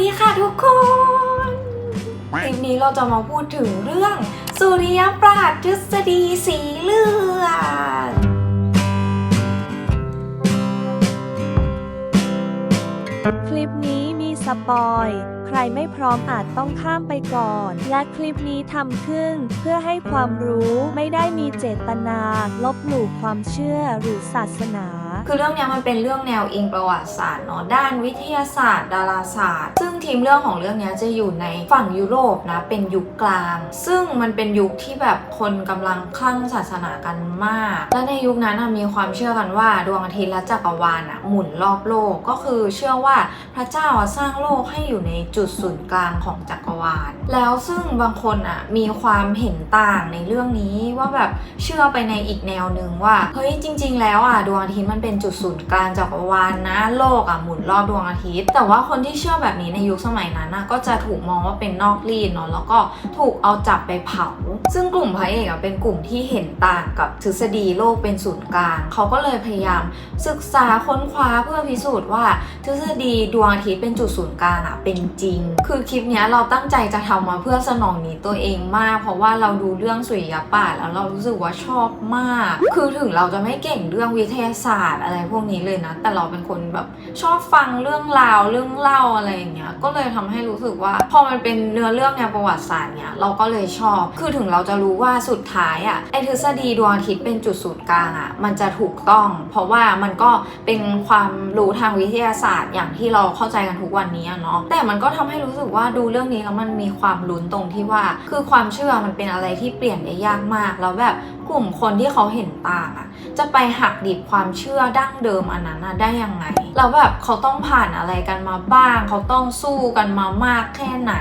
ดีค่ะทุกคนคลิปนี้เราจะมาพูดถึงเรื่อง สุริยปราชญ์ทฤษฎีสีเลือดคลิปนี้มีสปอย ใครไม่พร้อมอาจต้องข้ามไปก่อน และคลิปนี้ทำขึ้นเพื่อให้ความรู้ไม่ได้มีเจตนา ลบหลู่ความเชื่อหรือศาสนา คือเรื่องนี้มันเป็นเรื่องแนวอิงประวัติศาสตร์เนาะด้านวิทยาศาสตร์ ดาราศาสตร์ ซึ่งทีมเรื่องของเรื่องนี้จะอยู่ในฝั่งยุโรปนะเป็นยุคกลาง ซึ่งมันเป็นยุคที่แบบคนกำลังคลั่งศาสนากันมาก และในยุคนั้นมีความเชื่อกันว่าดวงอาทิตย์และจักรวาลอะหมุนรอบโลกก็คือเชื่อว่าพระเจ้าสร้างโลกให้อยู่ในจุดศูนย์กลางของจักรวาล แล้วซึ่งบางคนอะมีความเห็นต่างในเรื่องนี้ว่าแบบเชื่อไปในอีกแนวหนึ่งว่าเฮ้ยจริง ๆ แล้วอะดวงอาทิตย์มันเป็นจุดศูนย์กลางจักรวาลนะ โลกอะหมุนรอบดวงอาทิตย์ แต่ว่าคนที่เชื่อแบบนี้ในยุคสมัยนั้นนะก็จะถูกมองว่าเป็นนอกรีดเนาะแล้วก็ถูกเอาจับไปเผา ซึ่งกลุ่มพระเอกอะเป็นกลุ่มที่เห็นต่างกับทฤษฎีโลกเป็นศูนย์กลาง เขาก็เลยพยายามศึกษาค้นคว้าเพื่อพิสูจน์ว่าทฤษฎีดวงอาทิตย์เป็นจุดศูนย์กลางอะเป็นจริง คือคลิปนี้เราตั้งใจจะทำมาเพื่อสนองนี้ตัวเองมาก เพราะว่าเราดูเรื่องสุริยปราแล้วเรารู้สึกว่าชอบมาก คือถึงเราจะไม่เก่งเรื่องวิทยาศาสตร์อะไรพวกนี้เลยนะ แต่เราเป็นคนแบบชอบฟังเรื่องราวเรื่องเล่าอะไรอย่างเงี้ย ก็เลยทำให้รู้สึกว่า พอมันเป็นเนื้อเรื่องแนวประวัติศาสตร์เนี่ยเราก็เลยชอบ คือถึงเราจะรู้ว่าสุดท้ายอะ่ะไอทฤษฎีดวงอาทิตย์เป็นจุดศูนย์กลางอะ่ะมันจะถูกต้อง เพราะว่ามันก็เป็นความรู้ทางวิทยาศาสตร์ อย่างที่เราเข้าใจกันทุกวันนี้เนาะ แต่มันก็ทำให้รู้สึกว่าดูเรื่องนี้แล้วมันมีความลุ้นตรงที่ว่า คือความเชื่อมันเป็นอะไรที่เปลี่ยนได้ยากมาก แล้วแบบกลุ่มคนที่เขาเห็นต่างอะจะไปหักดิบความเชื่อดั้งเดิมอันนั้นน่ะได้ยังไงแล้วแบบเขาต้องผ่านอะไรกันมาบ้าง เขาต้องสู้กันมามากแค่ไหน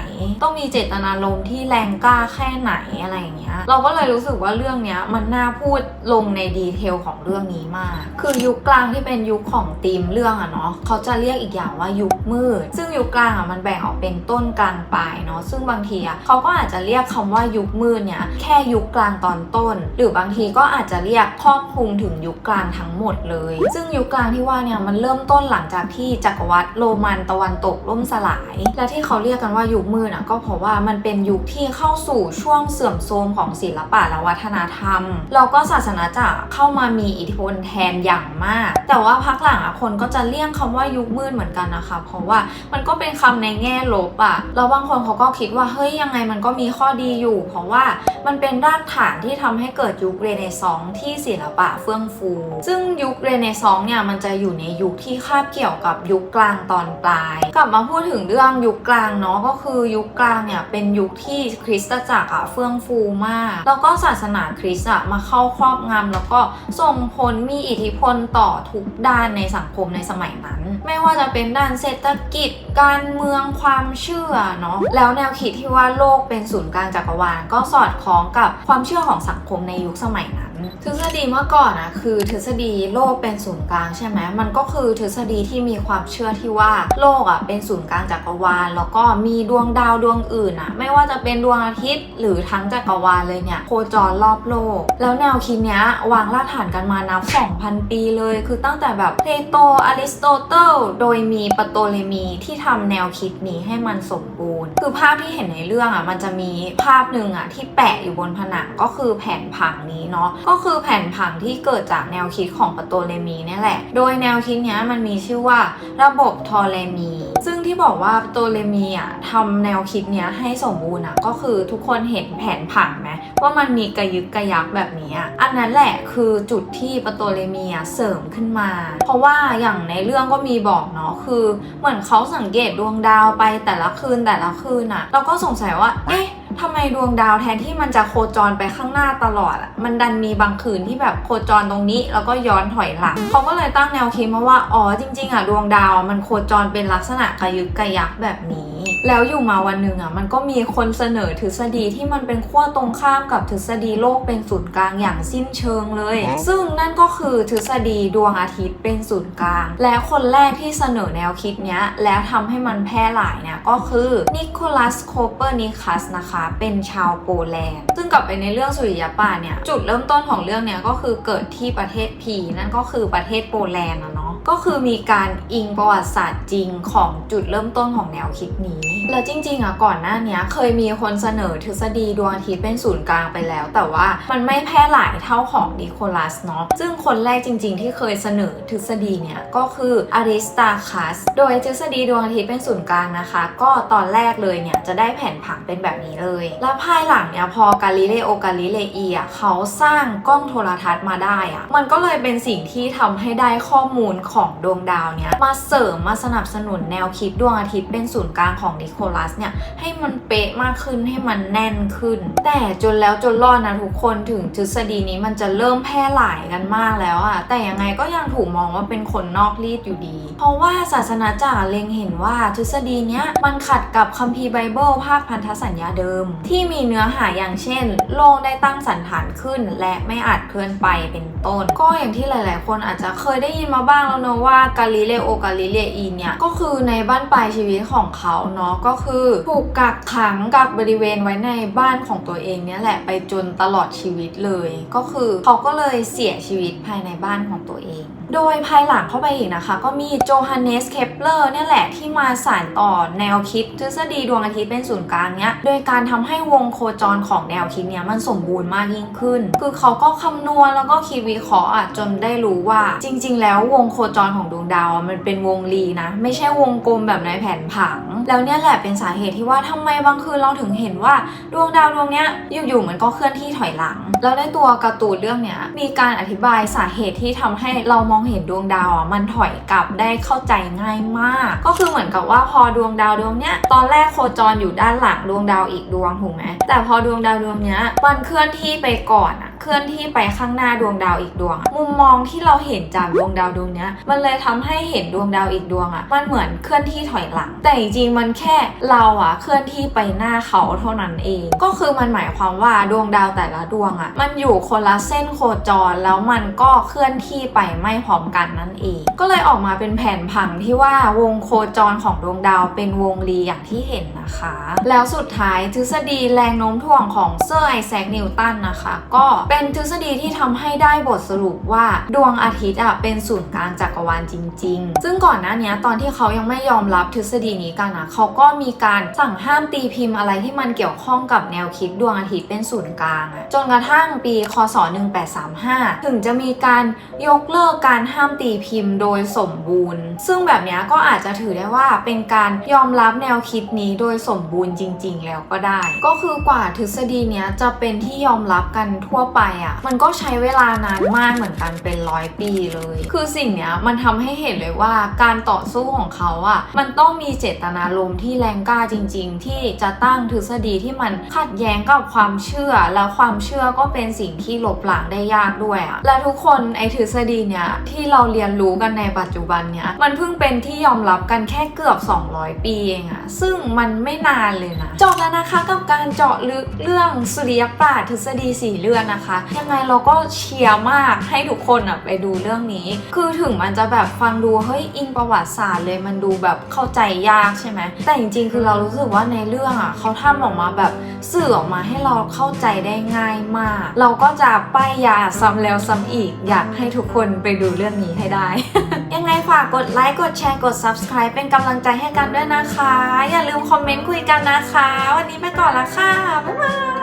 ต้องมีเจตนารมณ์ที่แรงกล้าแค่ไหนอะไรอย่างเงี้ย เราก็เลยรู้สึกว่าเรื่องเนี้ยมันน่าพูดลงในดีเทลของเรื่องนี้มาก คือยุคกลางที่เป็นยุคของธีมเรื่องอะเนาะเขาจะเรียกอีกอย่างว่ายุคมืด ซึ่งยุคกลางอะมันแบ่งออกเป็นต้นกลางปลายเนาะซึ่งบางทีอะเขาก็อาจจะเรียกคำว่ายุคมืดเนี่ยแค่ยุคกลางตอนต้น หรือบางทีก็อาจจะเรียกครอบคลุมถึงยุคกลางทั้งหมดเลยซึ่งยุคกลางที่ว่าเนี่ยมันเริ่มต้นหลังจากที่จักรวรรดิโรมันตะวันตกล่มสลาย และที่เขาเรียกกันว่ายุคมืดอะก็เพราะว่ามันเป็นยุคที่เข้าสู่ช่วงเสื่อมโทรมของศิลปะและวัฒนธรรม แล้วก็ศาสนาจักรเข้ามามีอิทธิพลแทนอย่างมาก แต่ว่าพักหลังอะคนก็จะเลี่ยงคำว่ายุคมืดเหมือนกันนะคะ เพราะว่ามันก็เป็นคำในแง่ลบอะแล้วบางคนเขาก็คิดว่าเฮ้ยยังไงมันก็มีข้อดีอยู่ เพราะว่ามันเป็นรากฐานที่ทำให้เกิดยุคเรเนซองส์ที่ศิลปะเฟื่องฟู ซึ่งยุคเรเนในซองเนี่ยมันจะอยู่ในยุคที่คาบเกี่ยวกับยุคกลางตอนปลาย กลับมาพูดถึงเรื่องยุคกลางเนาะก็คือยุคกลางเนี่ยเป็นยุคที่คริสตจักรอะเฟื่องฟูมาก แล้วก็ศาสนาคริสต์อะมาเข้าครอบงำแล้วก็ส่งผลมีอิทธิพลต่อทุกด้านในสังคมในสมัยนั้น ไม่ว่าจะเป็นด้านเศรษฐกิจ การเมืองความเชื่อเนาะแล้วแนวคิดที่ว่าโลกเป็นศูนย์กลางจักรวาลก็สอดคล้องกับความเชื่อของสังคมในยุคสมัยนั้น ทฤษฎีเมื่อก่อนอะคือทฤษฎีโลกเป็นศูนย์กลางใช่ไหมมันก็คือทฤษฎีที่มีความเชื่อที่ว่าโลกอะเป็นศูนย์กลางจักรวาล แล้วก็มีดวงดาวดวงอื่นอะไม่ว่าจะเป็นดวงอาทิตย์ หรือทั้งจักรวาลเลยเนี่ยโคจรรอบโลก แล้วแนวคิดเนี้ยวางรากฐานกันมานับ 2,000 ปีเลย คือตั้งแต่แบบเพลโตอริสโตเติลโดยมีปโตเลมีที่ทำแนวคิดนี้ให้มันสมบูรณ์ คือภาพที่เห็นในเรื่องอะมันจะมีภาพหนึ่งอะที่แปะอยู่บนผนังก็คือแผนผังนี้เนาะก็คือแผนผังที่เกิดจากแนวคิดของปโตเลมีนี่แหละ โดยแนวคิดนี้มันมีชื่อว่าระบบทอเลมี ซึ่งที่บอกว่าปโตเลมีอะทำแนวคิดนี้ให้สมบูรณ์อะก็คือทุกคนเห็นแผนผังไหมว่ามันมีกระยึกกระยักแบบนี้อะอันนั้นแหละคือจุดที่ปโตเลมีอะเสริมขึ้นมา เพราะว่าอย่างในเรื่องก็มีบอกเนาะคือ เหมือนเขาสังเกตดวงดาวไปแต่ละคืนแต่ละคืนอะ เราก็สงสัยว่าเอ๊ะ ทำไมดวงดาวแทนที่มันจะโคจรไปข้างหน้าตลอดอะมันดันมีบางคืนที่แบบโคจรตรงนี้ แล้วก็ย้อนถอยหลังเขาก็เลยตั้งแนวคิดมาว่าอ๋อจริง ๆอะดวงดาวมันโคจรเป็นลักษณะกระยึกกระยักแบบนี้แล้วอยู่มาวันหนึ่งอะมันก็มีคนเสนอทฤษฎีที่มันเป็นขั้วตรงข้ามกับทฤษฎีโลกเป็นศูนย์กลางอย่างสิ้นเชิงเลย ซึ่งนั่นก็คือทฤษฎีดวงอาทิตย์เป็นศูนย์กลาง และคนแรกที่เสนอแนวคิดเนี้ยแล้วทำให้มันแพร่หลายเนี่ยก็คือนิโคลัสโคเปอร์นิคัสนะคะเป็นชาวโปแลนด์ ซึ่งกลับไปในเรื่องสุริยปาเนี่ย จุดเริ่มต้นของเรื่องเนี่ยก็คือเกิดที่ประเทศพีนั่นก็คือประเทศโปแลนด์นะเนาะ ก็คือมีการอิงประวัติศาสตร์จริงของจุดเริ่มต้นของแนวคิดนี้ แล้วจริงๆอะก่อนหน้านี้เคยมีคนเสนอทฤษฎีดวงอาทิตย์เป็นศูนย์กลางไปแล้ว แต่ว่ามันไม่แพร่หลายเท่าของนิโคลัสเนาะซึ่งคนแรกจริง ๆ ที่เคยเสนอทฤษฎีเนี่ยก็คืออริสตาคัสโดยทฤษฎีดวงอาทิตย์เป็นศูนย์กลางนะคะ ก็ตอนแรกเลยเนี่ยจะได้แผนผังเป็นแบบนี้เลย แล้วภายหลังเนี่ยพอกาลิเลโอกาลิเลอีอะเขาสร้างกล้องโทรทัศน์มาได้อะมันก็เลยเป็นสิ่งที่ทำให้ได้ข้อมูลของดวงดาวเนี่ยมาเสริมมาสนับสนุนแนวคิดดวงอาทิตย์เป็นศูนย์กลางของนิโคลัสเนี่ยให้มันเป๊ะมากขึ้นให้มันแน่นขึ้น แต่จนแล้วจนรอดนะทุกคนถึงทฤษฎีนี้มันจะเริ่มแพร่หลายกันมากแล้วอะแต่ยังไงก็ยังถูกมองว่าเป็นคนนอกรีดอยู่ดี เพราะว่าศาสนาจารย์เล็งเห็นว่าทฤษฎีเนี้ยมันขัดกับคัมภีร์ไบเบิลภาคพันธสัญญาเดิม ที่มีเนื้อหาอย่างเช่น โลกได้ตั้งสันฐานขึ้น และไม่อาจเคลื่อนไปเป็นต้น ก็อย่างที่หลาย ๆ คนอาจจะเคยได้ยินมาบ้างแล้วเนอะว่ากาลิเลโอกาลิเลอีเนี่ย ก็คือในบ้านปลายชีวิตของเขาเนาะก็คือถูกกักขังกักบริเวณไว้ในบ้านของตัวเองเนี่ยแหละไปจนตลอดชีวิตเลย ก็คือเขาก็เลยเสียชีวิตภายในบ้านของตัวเอง โดยภายหลังเข้าไปอีกนะคะ ก็มีโจฮันเนสเคปเลอร์เนี่ยแหละที่มาสานต่อแนวคิดทฤษฎีดวงอาทิตย์เป็นศูนย์กลางเนี้ยโดยการทำให้วงโคจรของแนวคิดเนี้ยมันสมบูรณ์มากยิ่งขึ้น คือเขาก็คำนวณแล้วก็คิดวิเคราะห์อะจนได้รู้ว่าจริง ๆ แล้ววงโคจรของดวงดาวมันเป็นวงรีนะ ไม่ใช่วงกลมแบบในแผนผัง แล้วเนี่ยแหละเป็นสาเหตุที่ว่าทำไมบางคืนเราถึงเห็นว่าดวงดาวดวงเนี้ยอยู่ๆมันก็เคลื่อนที่ถอยหลัง แล้วในตัวการ์ตูนเรื่องเนี้ยมีการอธิบายสาเหตุที่ทำให้เรามองเห็นดวงดาวอะมันถอยกลับได้เข้าใจง่ายมาก ก็คือเหมือนกับว่าพอดวงดาวดวงเนี้ยตอนแรกโคจรอยู่ด้านหลังดวงดาวอีกดวงถูกไหมแต่พอดวงดาวดวงเนี้ยมันเคลื่อนที่ไปก่อนอะ ลื่อนที่ไปข้างหน้าดวงดาวอีกดวง มุมมองที่เราเห็นจากดวงดาวดวงนี้มันเลยทำให้เห็นดวงดาวอีกดวงอะมันเหมือนเคลื่อนที่ถอยหลัง แต่จริงๆมันแค่เราอะเคลื่อนที่ไปหน้าเขาเท่านั้นเอง ก็คือมันหมายความว่าดวงดาวแต่ละดวงอะมันอยู่คนละเส้นโคจรแล้วมันก็เคลื่อนที่ไปไม่พร้อมกันนั่นเอง ก็เลยออกมาเป็นแผนผังที่ว่าวงโคจรของดวงดาวเป็นวงรีอย่างที่เห็นนะคะ แล้วสุดท้ายทฤษฎีแรงโน้มถ่วงของเซอร์ไอแซคนิวตันนะคะ ก็เป็น็นทฤษฎีที่ทำให้ได้บทสรุปว่าดวงอาทิตย์อะเป็นศูนย์กลางจักรวาลจริง ๆ ซึ่งก่อนหน้านี้ตอนที่เขายังไม่ยอมรับทฤษฎีนี้กันนะเขาก็มีการสั่งห้ามตีพิมพ์อะไรที่มันเกี่ยวข้องกับแนวคิดดวงอาทิตย์เป็นศูนย์กลางอะจนกระทั่งปี คศ 1835 ถึงจะมีการยกเลิกการห้ามตีพิมพ์โดยสมบูรณ์ ซึ่งแบบนี้ก็อาจจะถือได้ว่าเป็นการยอมรับแนวคิดนี้โดยสมบูรณ์จริง ๆ แล้วก็ได้ ก็คือกว่าทฤษฎีเนี้ยจะเป็นที่ยอมรับกันทั่วไปอะ่ะ มันก็ใช้เวลานานมากเหมือนกันเป็นร้อยปีเลย คือสิ่งเนี้ยมันทำให้เห็นเลยว่าการต่อสู้ของเขาอะ่ะ มันต้องมีเจตนารมณ์ที่แรงกล้าจริง ๆ ที่จะตั้งทฤษฎีที่มันขัดแย้งกับความเชื่อ แล้วความเชื่อก็เป็นสิ่งที่ลบล้างได้ยากด้วยอะ่ะ และทุกคนไอทฤษฎีเนี้ยที่เราเรียนรู้กันในปัจจุบันเนี้ยมันเพิ่งเป็นที่ยอมรับกันแค่เกือบ 200 ปีเองอะซึ่งมันไม่นานเลยนะ จบแล้วนะคะกับการเจาะลึกเรื่องสุริยปราชญ์ทฤษฎีสีเลือนนะคะยังไงเราก็เชียร์มากให้ทุกคนอะไปดูเรื่องนี้ คือถึงมันจะแบบฟังดูเฮ้ยอิงประวัติศาสตร์เลยมันดูแบบเข้าใจยากใช่ไหมแต่จริงๆ คือเรารู้สึกว่าในเรื่องอะเขาทำออกมาแบบสื่อออกมาให้เราเข้าใจได้ง่ายมาก เราก็จะป้ายยาซ้ำแล้วซ้ำอีก อยากให้ทุกคนไปดูเรื่องนี้ให้ได้ ยังไงฝากกดไลค์กดแชร์กด subscribe เป็นกำลังใจให้กันด้วยนะคะ อย่าลืมคอมเมนต์คุยกันนะคะ วันนี้ไปก่อนละค่ะ บ๊ายบาย